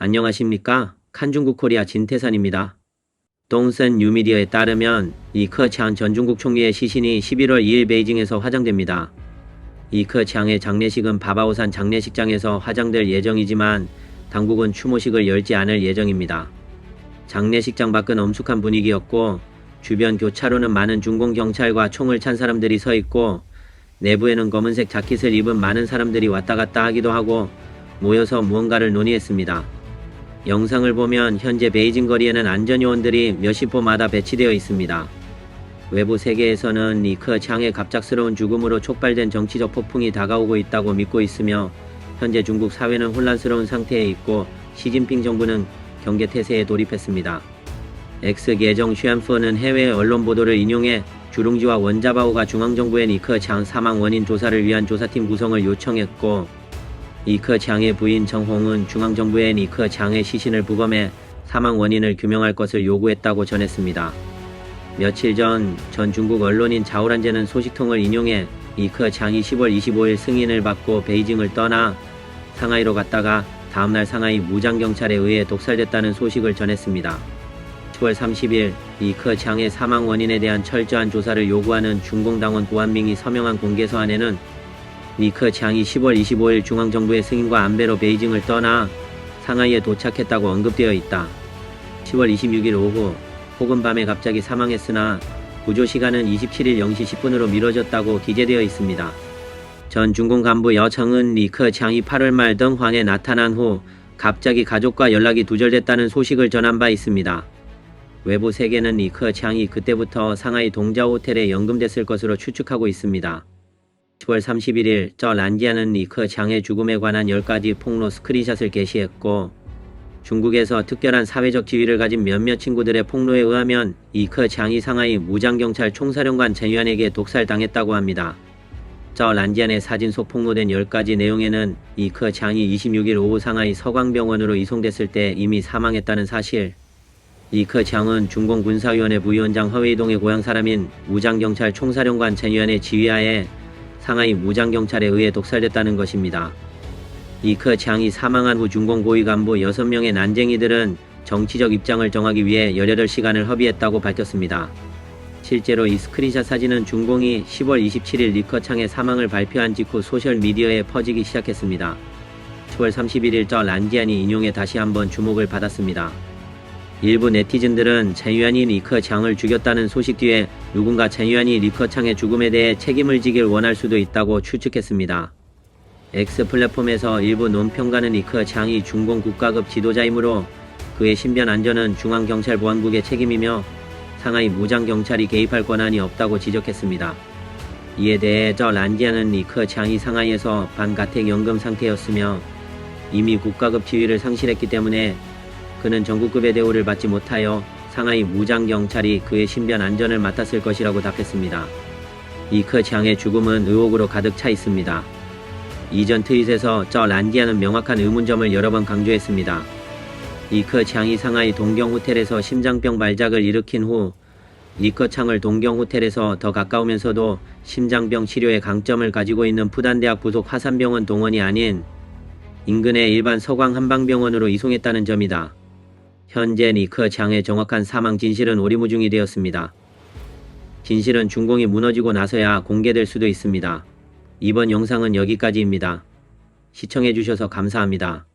안녕하십니까? 칸중국 코리아 진태산입니다. 동선 뉴미디어에 따르면 이커창 전 중국 총리의 시신이 11월 2일 베이징에서 화장됩니다. 이커창의 장례식은 바바오산 장례식장에서 화장될 예정이지만 당국은 추모식을 열지 않을 예정입니다. 장례식장 밖은 엄숙한 분위기였고 주변 교차로는 많은 중공 경찰과 총을 찬 사람들이 서 있고 내부에는 검은색 자켓을 입은 많은 사람들이 왔다 갔다 하기도 하고 모여서 무언가를 논의했습니다. 영상을 보면 현재 베이징 거리에는 안전요원들이 몇십 호마다 배치되어 있습니다. 외부 세계에서는 리커 창의 갑작스러운 죽음으로 촉발된 정치적 폭풍이 다가오고 있다고 믿고 있으며 현재 중국 사회는 혼란스러운 상태에 있고 시진핑 정부는 경계 태세에 돌입했습니다. X 계정 슈안프는 해외 언론 보도를 인용해 주룽지와 원자바오가 중앙정부에 니커 장 사망 원인 조사를 위한 조사팀 구성을 요청했고 이커 장의 부인 정홍은 중앙정부에 니커 장의 시신을 부검해 사망 원인을 규명할 것을 요구했다고 전했습니다. 며칠 전 전 중국 언론인 자오란제는 소식통을 인용해 이커 장이 10월 25일 승인을 받고 베이징을 떠나 상하이로 갔다가 다음날 상하이 무장경찰에 의해 독살됐다는 소식을 전했습니다. 10월 30일 이커 장의 사망 원인에 대한 철저한 조사를 요구하는 중공당원 고한밍이 서명한 공개서안에는 리커 장이 10월 25일 중앙정부의 승인과 안배로 베이징을 떠나 상하이에 도착했다고 언급되어 있다. 10월 26일 오후 혹은 밤에 갑자기 사망했으나 구조 시간은 27일 0시 10분으로 미뤄졌다고 기재되어 있습니다. 전 중공 간부 여청은 리커 장이 8월 말 등황에 나타난 후 갑자기 가족과 연락이 두절됐다는 소식을 전한 바 있습니다. 외부 세계는 리커 장이 그때부터 상하이 동자 호텔에 연금됐을 것으로 추측하고 있습니다. 10월 31일 저 란지아는 리커 장의 죽음에 관한 10가지 폭로 스크린샷을 게시했고 중국에서 특별한 사회적 지위를 가진 몇몇 친구들의 폭로에 의하면 이커 장이 상하이 무장경찰 총사령관 전유안에게 독살당했다고 합니다. 저 란지안의 사진 속 폭로된 10가지 내용에는 이커 장이 26일 오후 상하이 서광병원으로 이송됐을 때 이미 사망했다는 사실, 이커 장은 중공군사위원회 부위원장 허웨이동의 고향 사람인 무장경찰 총사령관 전유안의 지휘하에 상하이 무장경찰에 의해 독살됐다는 것입니다. 이커 장이 사망한 후 중공 고위 간부 6명의 난쟁이들은 정치적 입장을 정하기 위해 18시간을 허비했다고 밝혔습니다. 실제로 이 스크린샷 사진은 중공이 10월 27일 리커 창의 사망을 발표한 직후 소셜미디어에 퍼지기 시작했습니다. 10월 31일 저 란지안이 인용해 다시 한번 주목을 받았습니다. 일부 네티즌들은陈유안이 리커 장을 죽였다는 소식 뒤에 누군가陈유안이 리커 창의 죽음에 대해 책임을 지길 원할 수도 있다고 추측했습니다. X 플랫폼에서 일부 논평가는 리커 장이 중공 국가급 지도자이므로 그의 신변 안전은 중앙경찰보안국의 책임이며 상하이 무장경찰이 개입할 권한이 없다고 지적했습니다. 이에 대해 저 란지아는 리커 장이 상하이에서 반가택 연금 상태였으며 이미 국가급 지위를 상실했기 때문에 그는 전국급의 대우를 받지 못하여 상하이 무장경찰이 그의 신변 안전을 맡았을 것이라고 답했습니다. 이커 장의 죽음은 의혹으로 가득 차 있습니다. 이전 트윗에서 저 란디아는 명확한 의문점을 여러 번 강조했습니다. 이커 장이 상하이 동경 호텔에서 심장병 발작을 일으킨 후 리커 창을 동경 호텔에서 더 가까우면서도 심장병 치료에 강점을 가지고 있는 푸단대학 부속 화산병원 동원이 아닌 인근의 일반 서광 한방병원으로 이송했다는 점이다. 현재 리커 장의 정확한 사망 진실은 오리무중이 되었습니다. 진실은 중공이 무너지고 나서야 공개될 수도 있습니다. 이번 영상은 여기까지입니다. 시청해주셔서 감사합니다.